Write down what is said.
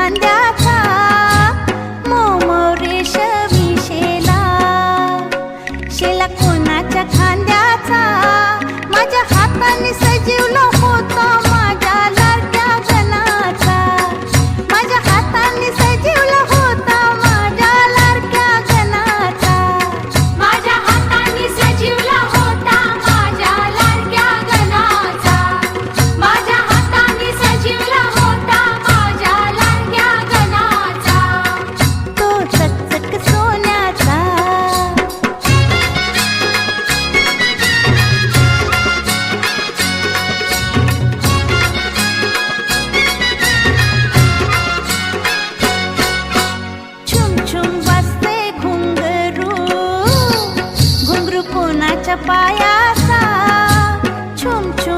खांद्याचा मोमोरेश शेला शेला कोणाच्या खांद्याचा? देवाच्या पायाचा छुम छुम